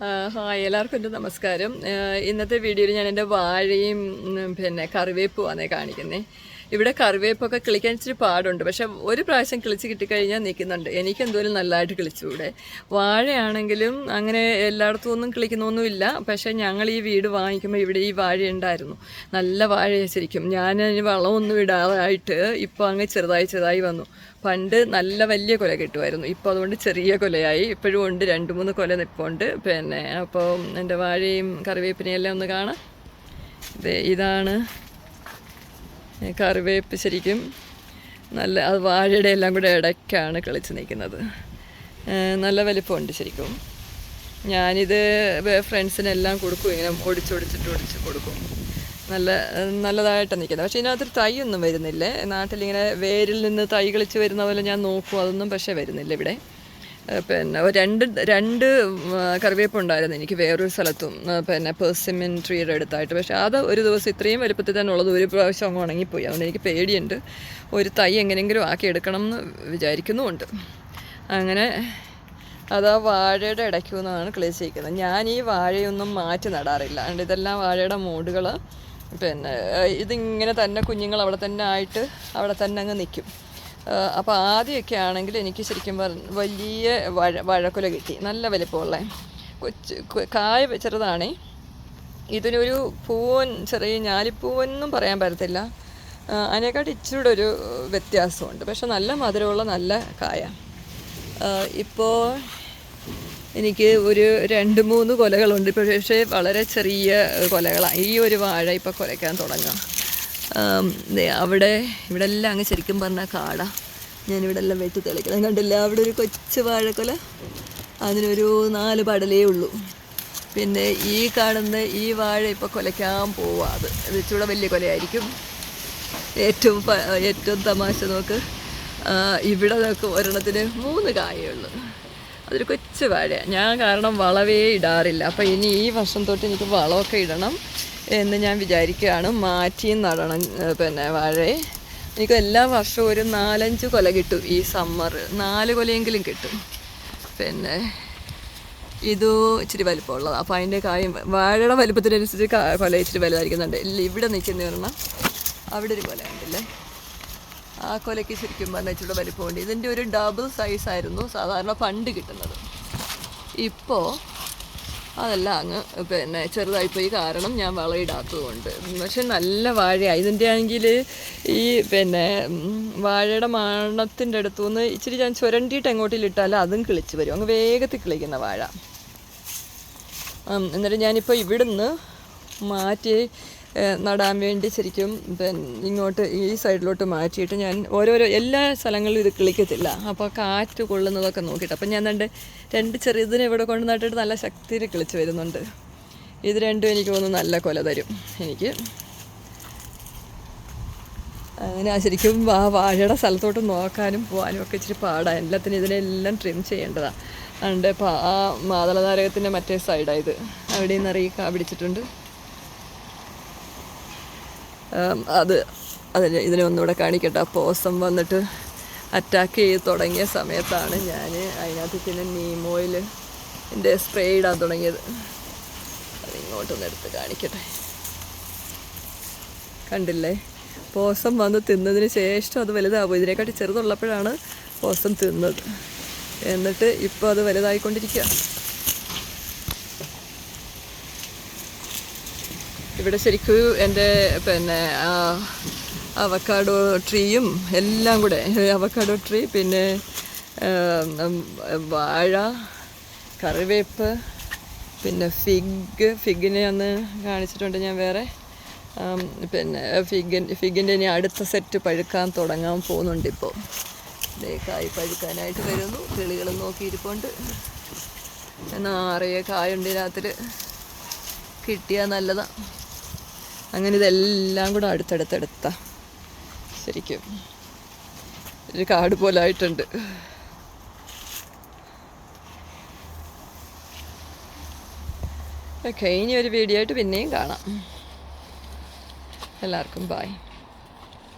Hi എല്ലാവർക്കും എന്റെ നമസ്കാരം ഇന്നത്തെ വീഡിയോയിൽ ഞാൻ എന്റെ വാഴയും പിന്നെ കറിവേപ്പുമാണ് കാണിക്കുന്നത് ഇവിടെ കറിവേപ്പൊക്കെ കിളിക്കാൻ ഇച്ചിരി പാടുണ്ട്. പക്ഷെ ഒരു പ്രാവശ്യം കിളിച്ച് കിട്ടിക്കഴിഞ്ഞാൽ നിൽക്കുന്നുണ്ട്. എനിക്ക് എന്തോലും നല്ലതായിട്ട് കിളിച്ചുകൂടെ വാഴയാണെങ്കിലും അങ്ങനെ എല്ലായിടത്തും ഒന്നും കിളിക്കുന്നൊന്നുമില്ല. പക്ഷേ ഞങ്ങൾ ഈ വീട് വാങ്ങിക്കുമ്പോൾ ഇവിടെ ഈ വാഴ ഉണ്ടായിരുന്നു. നല്ല വാഴ ശരിക്കും. ഞാൻ അതിന് വളമൊന്നും ഇടാതായിട്ട് ഇപ്പോൾ അങ്ങ് ചെറുതായി ചെറുതായി വന്നു. പണ്ട് നല്ല വലിയ കൊല കിട്ടുമായിരുന്നു. ഇപ്പോൾ അതുകൊണ്ട് ചെറിയ കൊലയായി. ഇപ്പോഴും ഉണ്ട്. രണ്ട് മൂന്ന് കൊല നിൽപ്പുണ്ട് പിന്നെ അപ്പോൾ എന്റെ വാഴയും കറിവേപ്പിനെയും എല്ലാം ഒന്ന് കാണാം. ഇതാണ് കറിവേപ്പ് ശരിക്കും നല്ല അത് വാഴയുടെ എല്ലാം കൂടെ ഇടയ്ക്കാണ് കളിച്ച് നിൽക്കുന്നത്. നല്ല വലിപ്പമുണ്ട് ശരിക്കും. ഞാനിത് ഫ്രണ്ട്സിനെല്ലാം കൊടുക്കും ഇങ്ങനെ ഒടിച്ചൊടിച്ചിട്ട് ഒടിച്ച് കൊടുക്കും. നല്ല നല്ലതായിട്ടാണ് നിൽക്കുന്നത്. പക്ഷേ ഇതിനകത്തൊരു തൈയൊന്നും വരുന്നില്ലേ. നാട്ടിലിങ്ങനെ വേരിൽ നിന്ന് തൈ കളിച്ച് വരുന്ന പോലെ ഞാൻ നോക്കും അതൊന്നും പക്ഷേ വരുന്നില്ല ഇവിടെ. പിന്നെ രണ്ട് രണ്ട് കറിവേപ്പ് ഉണ്ടായിരുന്നു എനിക്ക് വേറൊരു സ്ഥലത്തും. പിന്നെ പേഴ്സിമിൻ ട്രീയുടെ അടുത്തായിട്ട്. പക്ഷേ അത് ഒരു ദിവസം ഇത്രയും വലുപ്പത്തിൽ തന്നെ ഉള്ളത് ഒരു പ്രാവശ്യം അങ്ങ് ഉണങ്ങിപ്പോയി. അതുകൊണ്ട് എനിക്ക് പേടിയുണ്ട്. ഒരു തൈ എങ്ങനെയെങ്കിലും ആക്കി എടുക്കണം എന്ന് വിചാരിക്കുന്നുമുണ്ട്. അങ്ങനെ അത് വാഴയുടെ ഇടയ്ക്ക് നിന്നാണ് കിളിച്ചിരിക്കുന്നത് ഞാൻ ഈ വാഴയൊന്നും മാറ്റി നടാറില്ല. അതുകൊണ്ട് ഇതെല്ലാം വാഴയുടെ മൂടുകൾ പിന്നെ ഇതിങ്ങനെ തന്നെ കുഞ്ഞുങ്ങൾ അവിടെ തന്നെ ആയിട്ട് അവിടെ തന്നെ അങ്ങ് നിൽക്കും. അപ്പോൾ ആദ്യമൊക്കെ ആണെങ്കിൽ എനിക്ക് ശരിക്കും വലിയ വാഴ വാഴക്കുല കിട്ടി. നല്ല വലിപ്പമുള്ള. കൊച്ച് കായ ചെറുതാണേ ഇതിനൊരു പൂവൻ ചെറിയ ഞാലിപ്പൂവെന്നും പറയാൻ പറ്റത്തില്ല. അതിനേക്കാട്ട് അതിനെക്കാട്ടി ഇച്ചിരി ഒരു വ്യത്യാസമുണ്ട്. പക്ഷെ നല്ല മധുരമുള്ള നല്ല കായ. ഇപ്പോൾ എനിക്ക് ഒരു രണ്ട് മൂന്ന് കൊലകളുണ്ട്. പക്ഷേ വളരെ ചെറിയ കൊലകളാണ്. ഈ ഒരു വാഴ ഇപ്പോൾ കുലയ്ക്കാൻ തുടങ്ങാം അവിടെ ഇവിടെ എല്ലാം അങ്ങ് ശരിക്കും പറഞ്ഞാൽ കാടാ. ഞാനിവിടെ എല്ലാം വെട്ടി തെളിക്കണം. കണ്ടില്ല? അവിടെ ഒരു കൊച്ചു വാഴക്കൊല. അതിനൊരു നാല് പടലേ ഉള്ളൂ. പിന്നെ ഈ കാണുന്ന ഈ വാഴ ഇപ്പോൾ കൊലയ്ക്കാൻ പോവാ. അത് ഇച്ചിരൂടെ വലിയ കൊലയായിരിക്കും. ഏറ്റവും ഏറ്റവും തമാശ നോക്ക്. ഇവിടെ നോക്ക് ഒരെണ്ണത്തിന് മൂന്ന് കായുള്ളൂ അതൊരു കൊച്ചു വാഴയാണ് ഞാൻ കാരണം വളവേ ഇടാറില്ല. അപ്പോൾ ഇനി ഈ വർഷം തൊട്ട് എനിക്ക് വളമൊക്കെ ഇടണം. എന്ന് ഞാൻ വിചാരിക്കുകയാണ്. മാറ്റി നടണം പിന്നെ വാഴയെ. എനിക്ക് എല്ലാ വർഷവും ഒരു നാലഞ്ച് കൊല കിട്ടും ഈ സമ്മർ. നാല് കൊലയെങ്കിലും കിട്ടും. പിന്നെ ഇത് ഇച്ചിരി വലിപ്പമുള്ളതാണ് അപ്പോൾ അതിന്റെ കായും വാഴയുടെ വലുപ്പത്തിനനുസരിച്ച് കൊല ഇച്ചിരി വലുതായിരിക്കുന്നുണ്ട്. ഇവിടെ നിൽക്കുന്ന പറഞ്ഞാൽ അവിടെ ഒരു കൊല ഉണ്ടല്ലേ? ആ കൊലയ്ക്ക് ശരിക്കും പറഞ്ഞാൽ ഇച്ചിരി വലിപ്പമുണ്ട്. ഇതിന്റെ ഒരു ഡബിൾ സൈസ് ആയിരുന്നു സാധാരണ പണ്ട് കിട്ടുന്നത്. ഇപ്പോൾ അതെല്ലാം അങ്ങ് പിന്നെ ചെറുതായിപ്പോയി കാരണം ഞാൻ വളയിടാത്തതുകൊണ്ട്. പക്ഷെ നല്ല വാഴയാണ് ഇതിന്റെ ആണെങ്കിൽ ഈ പിന്നെ വാഴയുടെ മണത്തിന്റെ അടുത്തുനിന്ന് ഇച്ചിരി ഞാൻ ചുരണ്ടിയിട്ട് എങ്ങോട്ടിലിട്ടാൽ അതും കിളിച്ച് വരും. അങ്ങ് വേഗത്തിൽ കിളിക്കുന്ന വാഴ. എന്നിട്ട് ഞാനിപ്പോൾ ഇവിടുന്ന് മാറ്റി നടാൻ വേണ്ടി ശരിക്കും ഇങ്ങോട്ട് ഈ സൈഡിലോട്ട് മാറ്റിയിട്ട് ഞാൻ ഓരോരോ എല്ലാ സ്ഥലങ്ങളിലും ഇത് കിളിക്കത്തില്ല. അപ്പോൾ കാറ്റ് കൊള്ളുന്നതൊക്കെ നോക്കിയിട്ട്. അപ്പം ഞാൻ രണ്ട് രണ്ട് ചെറിയതിനെ ഇവിടെ കൊണ്ട് നട്ടിട്ട് നല്ല ശക്തിയിൽ കിളിച്ച് വരുന്നുണ്ട്. ഇത് രണ്ടും എനിക്ക് തോന്നുന്നു നല്ല കൊല തരും. എനിക്ക് അങ്ങനെ ശരിക്കും ആ വാഴയുടെ സ്ഥലത്തോട്ട് നോക്കാനും പോകാനും ഒക്കെ ഇച്ചിരി പാടാണ് എല്ലാത്തിനും ഇതിനെല്ലാം ട്രിം ചെയ്യേണ്ടതാണ് അതുകൊണ്ട് ആ മാതളനാരകത്തിന്റെ മറ്റേ സൈഡായത് അവിടെ നിന്ന് അറിയിക്കാൻ പിടിച്ചിട്ടുണ്ട്. അത് അതിന് ഇതിനെ ഒന്നുകൂടെ കാണിക്കട്ടെ. പോസം വന്നിട്ട് അറ്റാക്ക് ചെയ്ത് തുടങ്ങിയ സമയത്താണ് ഞാൻ അതിനകത്ത് പിന്നെ നീമോയിൽ എന്റെ സ്പ്രേ ഇടാൻ തുടങ്ങിയത്. അത് ഇങ്ങോട്ടൊന്ന് എടുത്ത് കാണിക്കട്ടെ. കണ്ടില്ലേ? പോസം വന്ന് തിന്നതിന് ശേഷം അത് വലുതാകും ഇതിനെക്കാട്ടി ചെറുതുള്ളപ്പോഴാണ് പോസം തിന്നത്. എന്നിട്ട് ഇപ്പോൾ അത് വലുതായിക്കൊണ്ടിരിക്കുക ഇവിടെ ശരിക്കും എന്റെ പിന്നെ അവക്കാഡോ ട്രീയും എല്ലാം കൂടെ അവക്കാഡോ ട്രീ പിന്നെ വാഴ കറിവേപ്പ് പിന്നെ ഫിഗ് ഫിഗിനെ അന്ന് കാണിച്ചിട്ടുണ്ട് ഞാൻ വേറെ. പിന്നെ ഫിഗിൻ ഫിഗിന്റെ ഇനി അടുത്ത സെറ്റ് പഴുക്കാൻ തുടങ്ങാൻ പോകുന്നുണ്ട് ഇപ്പോൾ കായ് പഴുക്കാനായിട്ട് വരുന്നു. കിളികൾ നോക്കിയിരിപ്പുണ്ട്. എന്നാറിയ കായുണ്ട് ഇതിനകത്തിൽ കിട്ടിയാൽ നല്ലതാണ് അങ്ങനെ ഇതെല്ലാം കൂടെ അടുത്തടുത്തെടുത്ത. ശരിക്കും ഒരു കാട് പോലെ ആയിട്ടുണ്ട്. ഓക്കെ ഇനി ഒരു വീഡിയോ ആയിട്ട് പിന്നെയും കാണാം. എല്ലാവർക്കും ബായ്